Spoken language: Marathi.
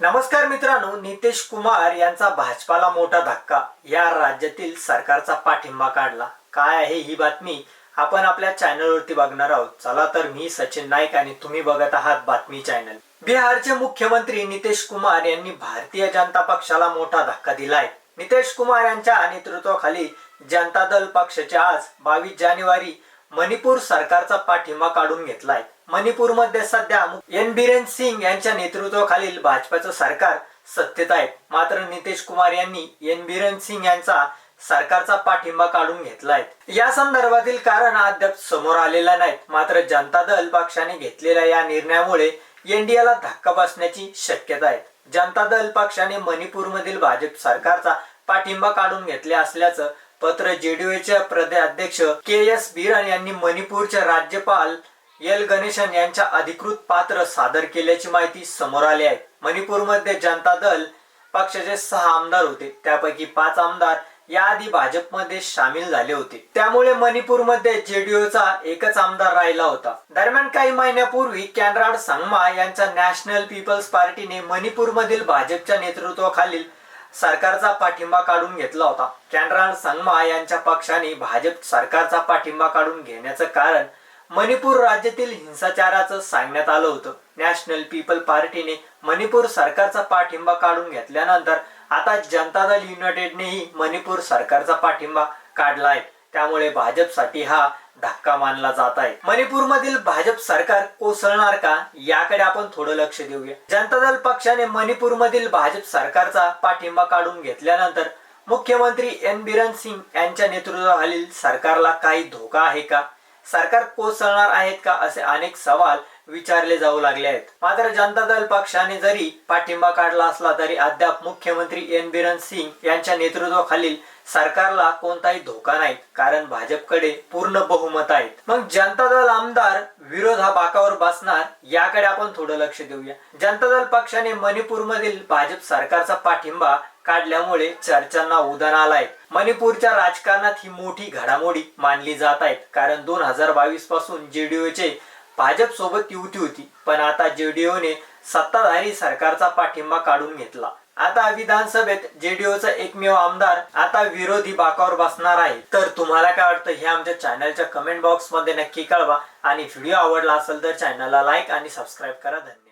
नमस्कार मित्रांनो नितेश कुमार यांचा भाजपाला मोठा धक्का. या राज्यातील सरकारचा पाठिंबा काढला. काय आहे ही बातमी आपण आपल्या चॅनलवरती बघणार आहोत. चला तर मी सचिन नाईक आणि तुम्ही बघत आहात बातमी चॅनल. बिहारचे मुख्यमंत्री नितेश कुमार यांनी भारतीय जनता पक्षाला मोठा धक्का दिलाय. नितेश कुमार यांच्या नेतृत्वाखाली जनता दल पक्षाचे आज बावीस जानेवारी मणिपूर सरकारचा पाठिंबा काढून घेतलाय. मणिपूरमध्ये सध्या एन बिरेन सिंग यांच्या नेतृत्वाखालील भाजपाचं सरकार सत्तेत आहे. मात्र नितेश कुमार यांनी एन बिरेन सिंग यांचा सरकारचा पाठिंबा काढून घेतलाय. या संदर्भातील कारण अद्याप समोर आलेला नाही. मात्र जनता दल पक्षाने घेतलेल्या या निर्णयामुळे एनडीएला धक्का बसण्याची शक्यता आहे. जनता दल पक्षाने मणिपूरमधील भाजप सरकारचा पाठिंबा काढून घेतले असल्याचं पत्र जेडीयूचे प्रदेशाध्यक्ष के एस बिरान यांनी मणिपूरच्या राज्यपाल एल गणेशन यांच्या अधिकृत पात्र सादर केल्याची माहिती समोर आली आहे. मणिपूरमध्ये जनता दल पक्षाचे सहा आमदार होते. त्यापैकी पाच आमदार याआधी भाजपमध्ये सामील झाले होते. त्यामुळे मणिपूरमध्ये जेडीओचा एकच आमदार राहिला होता. दरम्यान काही महिन्यापूर्वी कॅनराड संगमा यांच्या नॅशनल पीपल्स पार्टीने मणिपूरमधील भाजपच्या नेतृत्वाखालील सरकारचा पाठिंबा काढून घेतला होता. कॅनराड संगमा यांच्या पक्षाने भाजप सरकारचा पाठिंबा काढून घेण्याचं कारण मणिपूर राज्यातील हिंसाचाराचं सांगण्यात आलं होतं. नॅशनल पीपल पार्टीने मणिपूर सरकारचा पाठिंबा काढून घेतल्यानंतर आता जनता दल युनायटेडनेही मणिपूर सरकारचा पाठिंबा काढला आहे त्यामुळे भाजपसाठी हा धक्का मानला जात आहे मणिपूरमधील भाजप सरकार कोसळणार का? याकडे आपण थोडं लक्ष देऊया. जनता दल पक्षाने मणिपूर मधील भाजप सरकारचा पाठिंबा काढून घेतल्यानंतर मुख्यमंत्री एन. बिरन सिंग यांच्या नेतृत्वाखालील सरकारला काही धोका आहे का? सरकार कोसळणार आहेत का? असे अनेक सवाल विचारले जाऊ लागले आहेत. मात्र जनता दल पक्षाने जरी पाठिंबा काढला असला तरी अद्याप मुख्यमंत्री एन बिरन सिंग यांच्या नेतृत्वाखालील सरकारला कोणताही धोका नाही कारण भाजपकडे पूर्ण बहुमत आहेत. मग जनता दल आमदार विरोध हा बाकावर बसणार याकडे आपण थोडं लक्ष देऊया. जनता दल पक्षाने मणिपूर मधील भाजप सरकारचा पाठिंबा काढल्यामुळे चर्चांना उधाण आलाय. मणिपूरच्या राजकारणात ही मोठी घडामोडी मानली जात आहेत कारण दोन हजार बावीसपासून जेडीयूचे भाजप सोबत युती होती पण आता जेडीओने सत्ताधारी सरकारचा पाठिंबा काढून घेतला. आता विधानसभेत जेडीओचा एकमेव आमदार आता विरोधी बाकावर बसणार आहे. तर तुम्हाला काय वाटतं हे आमच्या चॅनलच्या कमेंट बॉक्समध्ये नक्की कळवा. आणि व्हिडिओ आवडला असेल तर चॅनलला लाईक आणि सबस्क्राईब करा. धन्यवाद.